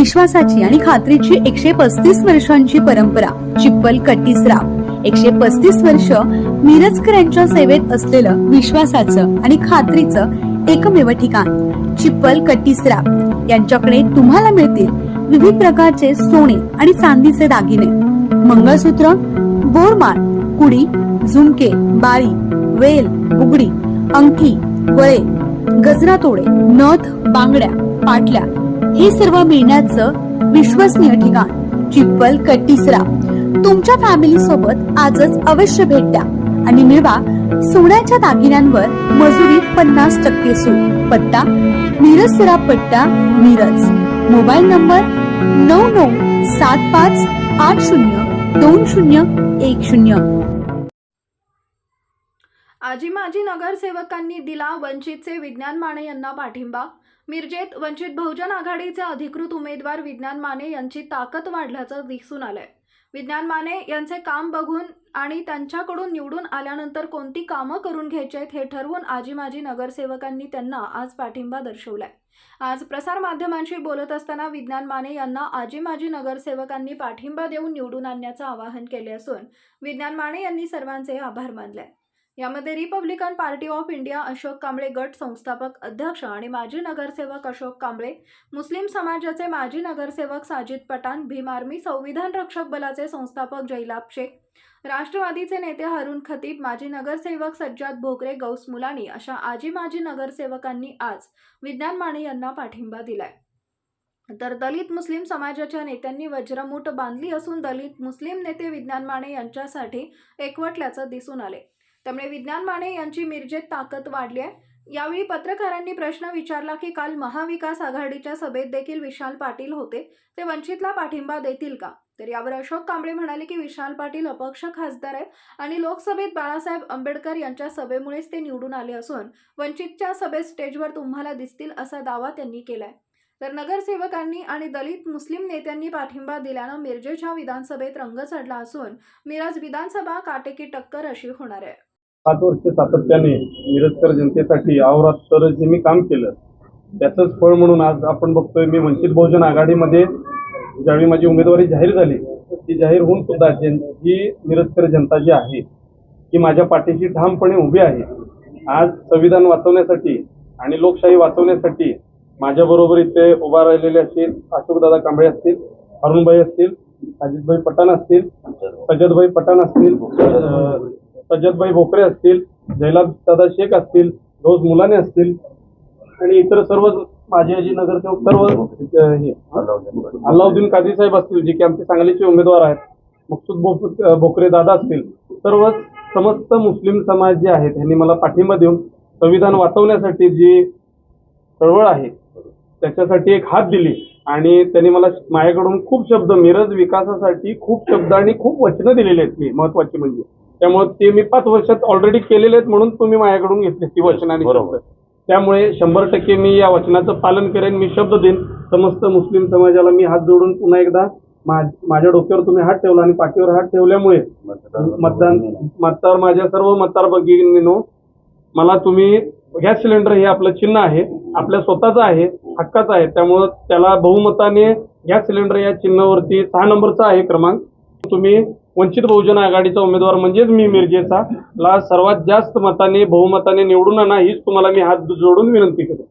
विश्वासाची आणि खात्रीची एकशे पस्तीस वर्षांची परंपरा चिप्पल कट्टीसराव एकशे पस्तीस वर्ष मिरजकर यांच्या सेवेत असलेलं विश्वासाचं आणि खात्रीचं एकमेव ठिकाण चिप्पल कट्टीसराव यांच्याकडे तुम्हाला मिळतील विविध प्रकारचे सोने आणि चांदीचे दागिने मंगळसूत्र बोरमाळ कुडी झुमके बाळी वेल बुगडी अंगठी वळे गजरा तोडे नथ बांगड्या पाटल्या हे सर्व मिळण्याचं विश्वसनीय ठिकाण चिप्पल कट्टीसरा तुमच्या फॅमिली सोबत आजच अवश्य भेट द्या आणि मिळवा सोन्याच्या दागिन्यांवर मजुरी पन्नास टक्के सूट. पत्ता मिरज सिराप पट्टा मिरज. मोबाईल नंबर नऊ नऊ सात पाच आठ शून्य दोन शून्य एक शून्य. आजी माजी नगरसेवकांनी दिला वंचितचे विज्ञान माने यांना पाठिंबा? मिरजेत वंचित बहुजन आघाडीचे अधिकृत उमेदवार विज्ञान माने यांची ताकद वाढल्याचं दिसून आलंय. विज्ञान माने यांचे काम बघून आणि त्यांच्याकडून निवडून आल्यानंतर कोणती कामं करून घ्यायची आहेत हे ठरवून आजी माजी नगरसेवकांनी त्यांना आज पाठिंबा दर्शवलाय. आज प्रसारमाध्यमांशी बोलत असताना विज्ञान माने यांना आजी माजी नगरसेवकांनी पाठिंबा देऊन निवडून आणण्याचं आवाहन केले असून विज्ञान माने यांनी सर्वांचे आभार मानले. यामध्ये Republican Party of India Ashok Kamble गट संस्थापक अध्यक्ष आणि माजी नगरसेवक अशोक कांबळे मुस्लिम समाजाचे माजी नगरसेवक साजिद पठाण भीम आर्मी संविधान रक्षक बलाचे संस्थापक जैलाब शेख राष्ट्रवादीचे नेते हरुण खतीब माजी नगरसेवक सज्जाद भोगरे गौस मुलानी अशा आजी माजी नगरसेवकांनी आज विज्ञान माने यांना पाठिंबा दिलाय. तर दलित मुस्लिम समाजाच्या नेत्यांनी वज्रमूठ बांधली असून दलित मुस्लिम नेते विज्ञान माने यांच्यासाठी एकवटल्याचं दिसून आले त्यामुळे विज्ञान माने यांची मिरजेत ताकद वाढली आहे. यावेळी पत्रकारांनी प्रश्न विचारला की काल महाविकास आघाडीच्या सभेत देखील विशाल पाटील होते. ते वंचितला पाठिंबा देतील का? तर यावर अशोक कांबळे म्हणाले की विशाल पाटील अपक्ष खासदार आहेत आणि लोकसभेत बाळासाहेब आंबेडकर यांच्या सभेमुळेच ते निवडून आले असून वंचितच्या सभेत स्टेजवर तुम्हाला दिसतील असा दावा त्यांनी केलाय. तर नगरसेवकांनी आणि दलित मुस्लिम नेत्यांनी पाठिंबा दिल्यानं मिरजेच्या विधानसभेत रंग चढला असून मिरज विधानसभा काटेकी टक्कर अशी होणार आहे. सात वर्ष सातत्याने मिरजकर जनतेसाठी अहोरात्र जे मी काम केलं त्याचंच फळ म्हणून आज आपण बघतोय मी वंचित बहुजन आघाडीमध्ये ज्यावेळी माझी उमेदवारी जाहीर झाली ती जाहीर होऊन सुद्धा जन जी मिरजकर जनता जी आहे ती माझ्या पाठीशी ठामपणे उभी आहे. आज संविधान वाचवण्यासाठी आणि लोकशाही वाचवण्यासाठी माझ्याबरोबर इथे उभा राहिलेले असतील अशोकदादा कांबळे असतील अरुणभाई असतील अजितभाई पठाण असतील सज्जदभाई पठाण असतील सज्जतभाई सज्जदभाई भोकरे असतील जयलाब दादा शेख असतील रोज मुलाने असतील आणि इतर सर्व माझे आजी नगरसेवक सर्व हे अल्लाउद्दीन काझी साहेब असतील जे की आमचे सांगलीचे उमेदवार आहेत मकसूद भोकरे दादा असतील सर्व समस्त मुस्लिम समाज जे आहेत यांनी मला पाठिंबा देऊन संविधान वाचवण्यासाठी जी चळवळ आहे त्याच्यासाठी एक हात दिली आणि त्यांनी मला माझ्याकडून खूप शब्द मिरज विकासासाठी खूप शब्द आणि खूप वचनं दिलेली आहेत मी महत्वाची म्हणजे. त्यामुळे ते मी पाच वर्षात ऑलरेडी केलेले आहेत म्हणून तुम्ही माझ्याकडून घेतले ती वचन आणि शब्द. त्यामुळे शंभर टक्के मी या वचनाचं पालन करेन मी शब्द देईन. समस्त मुस्लिम समाजाला मी हात जोडून पुन्हा एकदा माझ्या डोक्यावर तुम्ही हात ठेवला आणि पाठीवर हात ठेवल्यामुळे मतदान मतदार माझ्या सर्व मतदार भगिनीनो मला तुम्ही गॅस सिलेंडर हे आपलं चिन्ह आहे आपल्या स्वतःचं आहे हक्काचं आहे. त्यामुळं त्याला बहुमताने गॅस सिलेंडर या चिन्हावरती सहा नंबरचा आहे क्रमांक. तुम्ही वंचित बहुजन आघाडीचा उमेदवार म्हणजेच मी मिरजेचा. ला सर्वात जास्त मताने बहुमताने निवडून आणा हीच तुम्हाला मी हात जोडून विनंती करतो.